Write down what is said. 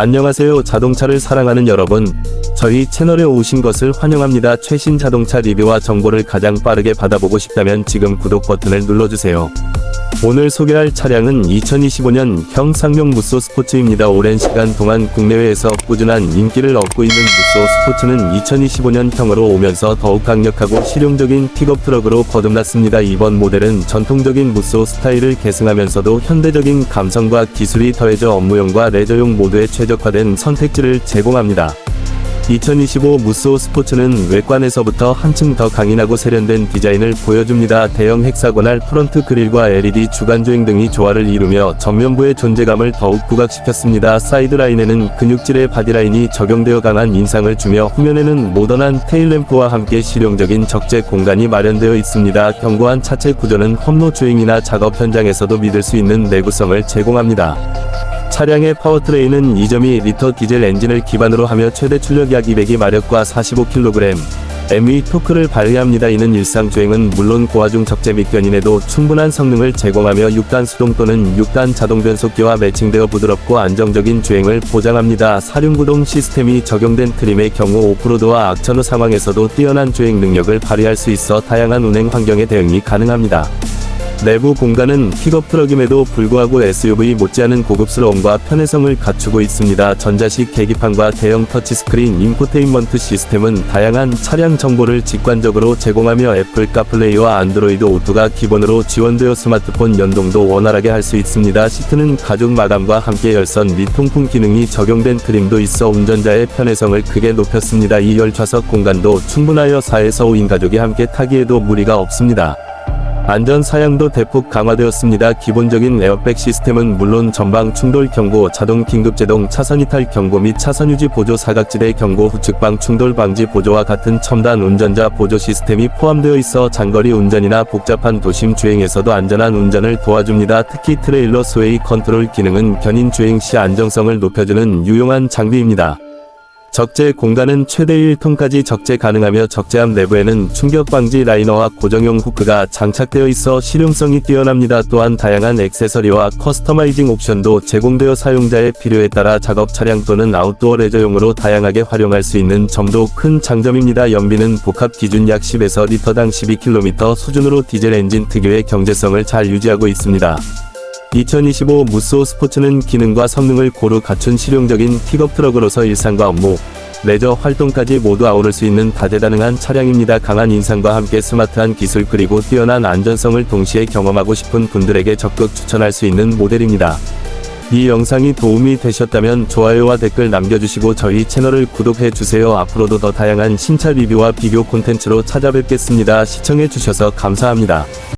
안녕하세요. 자동차를 사랑하는 여러분. 저희 채널에 오신 것을 환영합니다. 최신 자동차 리뷰와 정보를 가장 빠르게 받아보고 싶다면 지금 구독 버튼을 눌러주세요. 오늘 소개할 차량은 2025년 형 상용 무쏘 스포츠입니다. 오랜 시간 동안 국내외에서 꾸준한 인기를 얻고 있는 무쏘 스포츠는 2025년형으로 오면서 더욱 강력하고 실용적인 픽업 트럭으로 거듭났습니다. 이번 모델은 전통적인 무쏘 스타일을 계승하면서도 현대적인 감성과 기술이 더해져 업무용과 레저용 모두에 최적화된 선택지를 제공합니다. 2025 무쏘 스포츠는 외관에서부터 한층 더 강인하고 세련된 디자인을 보여줍니다. 대형 헥사고날 프론트 그릴과 LED 주간조행 등이 조화를 이루며 전면부의 존재감을 더욱 부각시켰습니다. 사이드라인에는 근육질의 바디라인이 적용되어 강한 인상을 주며 후면에는 모던한 테일램프와 함께 실용적인 적재 공간이 마련되어 있습니다. 견고한 차체 구조는 험로 주행이나 작업 현장에서도 믿을 수 있는 내구성을 제공합니다. 차량의 파워트레인은 2.2리터 디젤 엔진을 기반으로 하며 최대 출력 약 202마력과 45kg, ME 토크를 발휘합니다. 이는 일상 주행은 물론 고화중 적재 및 견인에도 충분한 성능을 제공하며 6단 수동 또는 6단 자동 변속기와 매칭되어 부드럽고 안정적인 주행을 보장합니다. 사륜구동 시스템이 적용된 트림의 경우 오프로드와 악천후 상황에서도 뛰어난 주행 능력을 발휘할 수 있어 다양한 운행 환경에 대응이 가능합니다. 내부 공간은 픽업 트럭임에도 불구하고 SUV 못지않은 고급스러움과 편의성을 갖추고 있습니다. 전자식 계기판과 대형 터치스크린 인포테인먼트 시스템은 다양한 차량 정보를 직관적으로 제공하며 애플 카플레이와 안드로이드 오토가 기본으로 지원되어 스마트폰 연동도 원활하게 할 수 있습니다. 시트는 가죽 마감과 함께 열선 및 통풍 기능이 적용된 트림도 있어 운전자의 편의성을 크게 높였습니다. 2열 좌석 공간도 충분하여 4에서 5인 가족이 함께 타기에도 무리가 없습니다. 안전 사양도 대폭 강화되었습니다. 기본적인 에어백 시스템은 물론 전방 충돌 경고, 자동 긴급 제동, 차선 이탈 경고 및 차선 유지 보조 사각지대 경고 후측방 충돌 방지 보조와 같은 첨단 운전자 보조 시스템이 포함되어 있어 장거리 운전이나 복잡한 도심 주행에서도 안전한 운전을 도와줍니다. 특히 트레일러 스웨이 컨트롤 기능은 견인 주행 시 안정성을 높여주는 유용한 장비입니다. 적재 공간은 최대 1톤까지 적재 가능하며 적재함 내부에는 충격 방지 라이너와 고정용 후크가 장착되어 있어 실용성이 뛰어납니다. 또한 다양한 액세서리와 커스터마이징 옵션도 제공되어 사용자의 필요에 따라 작업 차량 또는 아웃도어 레저용으로 다양하게 활용할 수 있는 점도 큰 장점입니다. 연비는 복합 기준 약 10에서 리터당 12km 수준으로 디젤 엔진 특유의 경제성을 잘 유지하고 있습니다. 2025 무쏘 스포츠는 기능과 성능을 고루 갖춘 실용적인 픽업 트럭으로서 일상과 업무, 레저 활동까지 모두 아우를 수 있는 다재다능한 차량입니다. 강한 인상과 함께 스마트한 기술 그리고 뛰어난 안전성을 동시에 경험하고 싶은 분들에게 적극 추천할 수 있는 모델입니다. 이 영상이 도움이 되셨다면 좋아요와 댓글 남겨주시고 저희 채널을 구독해주세요. 앞으로도 더 다양한 신차 리뷰와 비교 콘텐츠로 찾아뵙겠습니다. 시청해주셔서 감사합니다.